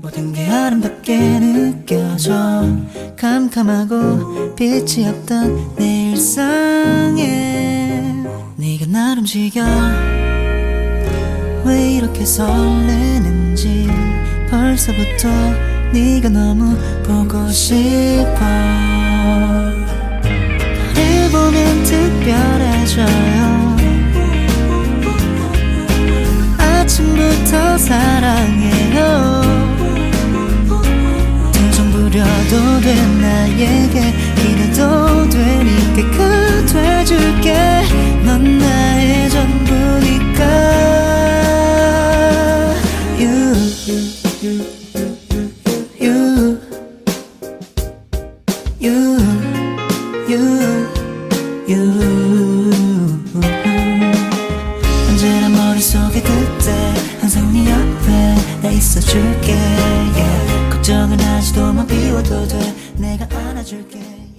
모든 게 아름답게 느껴져. 캄캄하고 빛이 없던 내 일상에 네가 날 움직여. 왜 이렇게 설레는지 벌써부터 네가 너무 보고 싶어. 너를 보면 특별해져요. 아침부터 사랑 부려도 돼 나에게 기대도 되니까 그 돼줄게. 넌 나의 전부니까. You You You You You You 언제나 머릿속에 그때 항상 네 옆에 나 있어줄게 마 비워도 돼. 내가 안아줄게